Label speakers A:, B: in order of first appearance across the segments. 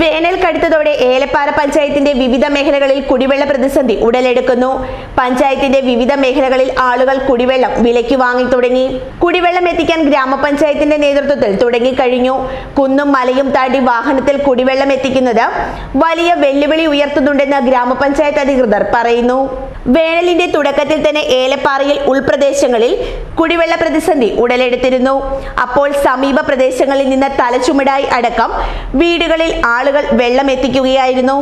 A: വേനൽ കടുത്തതോടെ ഏലപ്പാറ പഞ്ചായത്തിന്റെ വിവിധ മേഖലകളിൽ കുടിവെള്ള പ്രതിസന്ധി ഉടലെടുക്കുന്നു. പഞ്ചായത്തിന്റെ വിവിധ മേഖലകളിൽ ആളുകൾ കുടിവെള്ളം വിലയ്ക്ക് വാങ്ങി തുടങ്ങി. കുടിവെള്ളം എത്തിക്കാൻ ഗ്രാമപഞ്ചായത്തിന്റെ നേതൃത്വത്തിൽ തുടങ്ങിക്കഴിഞ്ഞു. കുന്നും മലയും താണ്ടി വാഹനത്തിൽ കുടിവെള്ളം എത്തിക്കുന്നത് വലിയ വെല്ലുവിളി ഉയർത്തുന്നുണ്ടെന്ന് ഗ്രാമപഞ്ചായത്ത് അധികൃതർ പറയുന്നു. വേനലിന്റെ തുടക്കത്തിൽ തന്നെ ഏലപ്പാറയിൽ ഉൾപ്രദേശങ്ങളിൽ കുടിവെള്ള പ്രതിസന്ധി ഉടലെടുത്തിരുന്നു. അപ്പോൾ സമീപ പ്രദേശങ്ങളിൽ നിന്ന് തലച്ചുമടായി അടക്കം വീടുകളിൽ ആളുകൾ വെള്ളം എത്തിക്കുകയായിരുന്നു.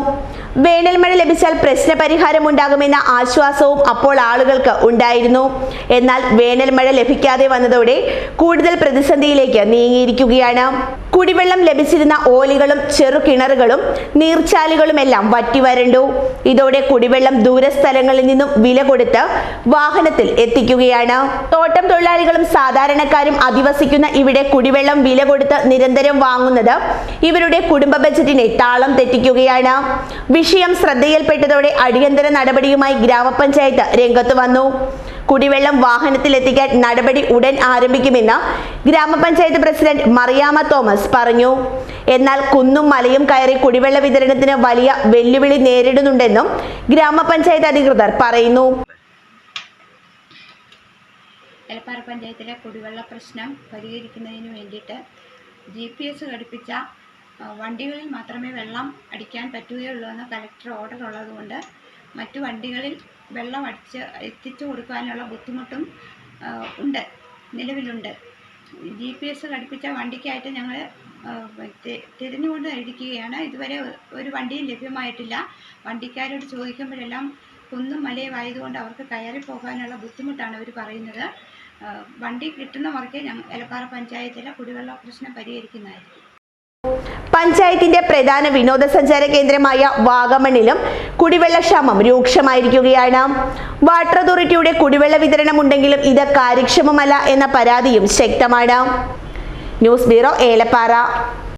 A: വേനൽ മഴ ലഭിച്ചാൽ പ്രശ്ന പരിഹാരം ഉണ്ടാകുമെന്ന ആശ്വാസവും അപ്പോൾ ആളുകൾക്ക് ഉണ്ടായിരുന്നു. എന്നാൽ വേനൽ മഴ ലഭിക്കാതെ വന്നതോടെ കൂടുതൽ പ്രതിസന്ധിയിലേക്ക് നീങ്ങിയിരിക്കുകയാണ്. കുടിവെള്ളം ലഭിച്ചിരുന്ന ഓലികളും ചെറുകിണറുകളും കിണറുകളും നീർച്ചാലുകളുമെല്ലാം വറ്റിവരണ്ടു. ഇതോടെ കുടിവെള്ളം ദൂരസ്ഥലങ്ങളിൽ നിന്നും വില കൊടുത്ത് വാഹനത്തിൽ എത്തിക്കുകയാണ്. തോട്ടം തൊഴിലാളികളും സാധാരണക്കാരും അധിവസിക്കുന്ന ഇവിടെ കുടിവെള്ളം വില കൊടുത്ത് നിരന്തരം വാങ്ങുന്നത് ഇവരുടെ കുടുംബ ബജറ്റിനെ താളം തെറ്റിക്കുകയാണ്. വിഷയം ശ്രദ്ധയിൽപ്പെട്ടതോടെ അടിയന്തര നടപടിയുമായി ഗ്രാമപഞ്ചായത്ത് രംഗത്ത് വന്നു. കുടിവെള്ളം വാഹനത്തിലെത്തിക്കാൻ നടപടി ഉടൻ ആരംഭിക്കുമെന്ന് ഗ്രാമപഞ്ചായത്ത് പ്രസിഡന്റ് മറിയാമ തോമസ് പറഞ്ഞു. എന്നാൽ കുന്നും മലയും കയറി കുടിവെള്ള വിതരണത്തിന് വലിയ വെല്ലുവിളി നേരിടുന്നുണ്ടെന്നും ഗ്രാമപഞ്ചായത്ത് അധികൃതർ പറയുന്നു.
B: എലപ്പാറ പഞ്ചായത്തിലെ കുടിവെള്ള പ്രശ്നം പരിഹരിക്കുന്നതിന് വേണ്ടിയിട്ട് ജി പി എസ് ഘടിപ്പിച്ച വണ്ടികളിൽ മാത്രമേ വെള്ളം അടിക്കാൻ പറ്റുകയുള്ളൂ എന്ന് കലക്ടർ ഓർഡർ ഉള്ളതുകൊണ്ട് മറ്റു വണ്ടികളിൽ വെള്ളം അടിച്ച് എത്തിച്ചു കൊടുക്കാനുള്ള ബുദ്ധിമുട്ടും ഉണ്ട് നിലവിലുണ്ട്. ജി പി എസ് ഘടിപ്പിച്ച വണ്ടിക്കായിട്ട് ഞങ്ങൾ തിരഞ്ഞുകൊണ്ട് ഇരിക്കുകയാണ്. ഇതുവരെ ഒരു വണ്ടിയും ലഭ്യമായിട്ടില്ല. വണ്ടിക്കാരോട് ചോദിക്കുമ്പോഴെല്ലാം കുന്നും മലയും ആയതുകൊണ്ട് അവർക്ക് കയറി പോകാനുള്ള ബുദ്ധിമുട്ടാണ് അവർ പറയുന്നത്. വണ്ടി കിട്ടുന്ന മുറയ്ക്ക് ഞങ്ങൾ എലപ്പാറ പഞ്ചായത്തിലെ കുടിവെള്ള പ്രശ്നം പരിഹരിക്കുന്നതായിരിക്കും.
A: പഞ്ചായത്തിന്റെ പ്രധാന വിനോദസഞ്ചാര കേന്ദ്രമായ വാഗമണ്ണിലും കുടിവെള്ളക്ഷാമം രൂക്ഷമായിരിക്കുകയാണ്. വാട്ടർ അതോറിറ്റിയുടെ കുടിവെള്ള വിതരണം ഉണ്ടെങ്കിലും ഇത് കാര്യക്ഷമമല്ല എന്ന പരാതിയും ശക്തമാണ്. News bureau Elappara.